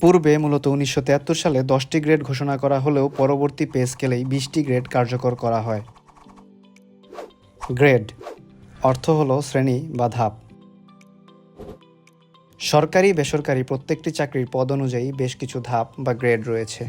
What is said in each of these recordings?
পূর্বে মূলত উনিশশো তিয়াত্তর সালে দশটি গ্রেড ঘোষণা করা হলেও পরবর্তী পে স্কেলেই বিশটি গ্রেড কার্যকর করা হয়। গ্রেড, অর্থ হল শ্রেণি বা ধাপ। সরকারি, বেসরকারি প্রত্যেকটি চাকরির পদ অনুযায়ী বেশ কিছু ধাপ বা গ্রেড রয়েছে।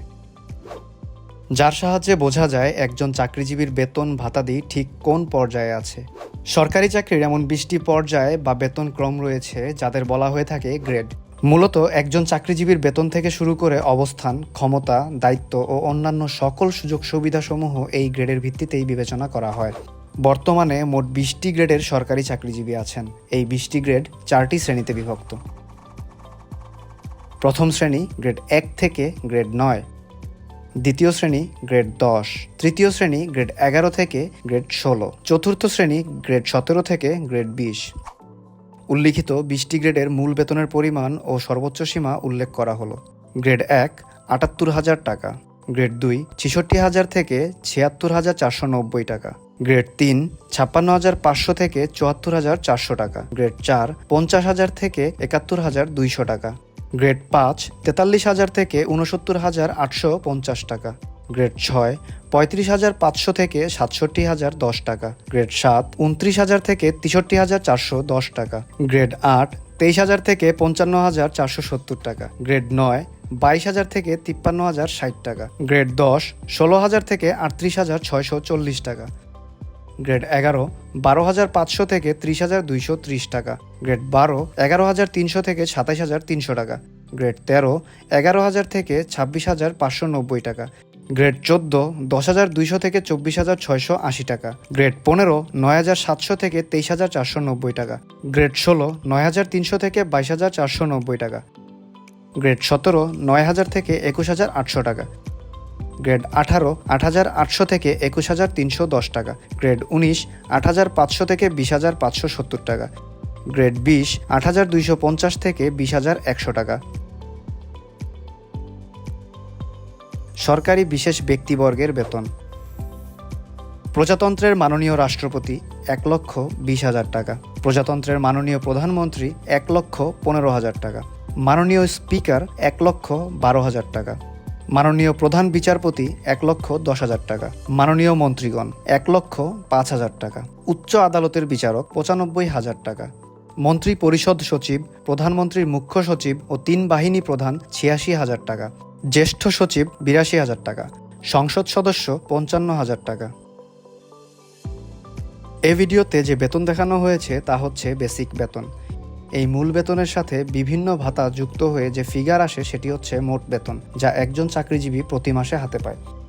যার সাহায্যে বোঝা যায় একজন চাকরিজীবীর বেতন ভাতাদি ঠিক কোন পর্যায়ে আছে। সরকারি চাকরির এমন বিশটি পর্যায়ে বা বেতন ক্রম রয়েছে যাদের বলা হয়ে থাকে গ্রেড। মূলত একজন চাকরিজীবীর বেতন থেকে শুরু করে অবস্থান, ক্ষমতা, দায়িত্ব ও অন্যান্য সকল সুযোগ সুবিধাসমূহ এই গ্রেডের ভিত্তিতেই বিবেচনা করা হয়। বর্তমানে মোট বিশটি গ্রেডের সরকারি চাকরিজীবী আছেন। এই বিশটি গ্রেড চারটি শ্রেণীতে বিভক্ত। প্রথম শ্রেণি গ্রেড এক থেকে গ্রেড নয়। দ্বিতীয় শ্রেণি গ্রেড দশ। তৃতীয় শ্রেণি গ্রেড এগারো থেকে গ্রেড ষোলো। চতুর্থ শ্রেণি গ্রেড সতেরো থেকে গ্রেড বিশ। উল্লিখিত বিশটি গ্রেডের মূল বেতনের পরিমাণ ও সর্বোচ্চ সীমা উল্লেখ করা হলো। গ্রেড এক, আটাত্তর হাজার টাকা। গ্রেড দুই, ছেষট্টি হাজার থেকে ছিয়াত্তর হাজার চারশো নব্বই টাকা। গ্রেড তিন, ছাপ্পান্ন হাজার পাঁচশো থেকে চুয়াত্তর হাজার চারশো টাকা। গ্রেড চার, পঞ্চাশ হাজার থেকে একাত্তর হাজার দুইশো টাকা। গ্রেড পাঁচ, তেতাল্লিশ হাজার থেকে উনসত্তর হাজার আটশো পঞ্চাশ টাকা। গ্রেড ছয়, পঁয়ত্রিশ হাজার পাঁচশো থেকে সাতষট্টি হাজার দশ টাকা। গ্রেড সাত, উনত্রিশ হাজার থেকে তেষট্টি হাজার চারশো দশ টাকা। গ্রেড আট, তেইশ হাজার থেকে পঞ্চান্ন হাজার চারশো সত্তর টাকা। গ্রেড নয়, বাইশ হাজার থেকে তিপ্পান্ন হাজার ষাট টাকা। গ্রেড দশ, ষোলো হাজার থেকে আটত্রিশ হাজার ছয়শো চল্লিশ টাকা। গ্রেড এগারো, বারো হাজার পাঁচশো থেকে ত্রিশ হাজার দুইশো ত্রিশ টাকা। গ্রেড বারো, এগারো হাজার তিনশো থেকে সাতাইশ হাজার তিনশো টাকা। গ্রেড তেরো, এগারো হাজার থেকে ছাব্বিশ হাজার পাঁচশো নব্বই টাকা। গ্রেড চোদ্দ, দশ হাজার দুইশো থেকে চব্বিশ হাজার ছয়শো আশি টাকা। গ্রেড পনেরো, নয় হাজার সাতশো থেকে তেইশ হাজার চারশো নব্বই টাকা। গ্রেড ষোলো, নয় হাজার তিনশো থেকে বাইশ হাজার চারশো নব্বই টাকা। গ্রেড সতেরো, নয় হাজার থেকে একুশ হাজার আটশো টাকা। গ্রেড আঠারো, আট হাজার আটশো থেকে একুশ হাজার তিনশো দশ টাকা। গ্রেড উনিশ, আট হাজার পাঁচশো থেকে বিশ হাজার পাঁচশো সত্তর টাকা। গ্রেড বিশ, আট হাজার দুইশো পঞ্চাশ থেকে বিশ হাজার একশো টাকা। সরকারি বিশেষ ব্যক্তিবর্গের বেতন। প্রজাতন্ত্রের মাননীয় রাষ্ট্রপতি এক লক্ষ বিশ হাজার টাকা। প্রজাতন্ত্রের মাননীয় প্রধানমন্ত্রী এক লক্ষ পনেরো হাজার টাকা। মাননীয় স্পিকার এক লক্ষ বারো হাজার টাকা। মাননীয় প্রধান বিচারপতি এক লক্ষ দশ হাজার টাকা। মাননীয় মন্ত্রীগণ এক লক্ষ পাঁচ হাজার টাকা। উচ্চ আদালতের বিচারক পঁচানব্বই হাজার টাকা। মন্ত্রী পরিষদ সচিব, প্রধানমন্ত্রীর মুখ্য সচিব ও তিন বাহিনী প্রধান ছিয়াশি হাজার টাকা। জ্যেষ্ঠ সচিব বিরাশি হাজার টাকা, সংসদ সদস্য পঞ্চান্ন হাজার টাকা। এ ভিডিওতে যে বেতন দেখানো হয়েছে তা হচ্ছে বেসিক বেতন। এই মূল বেতনের সাথে বিভিন্ন ভাতা যুক্ত হয়ে যে ফিগার আসে সেটি হচ্ছে মোট বেতন, যা একজন চাকরিজীবী প্রতি মাসে হাতে পায়।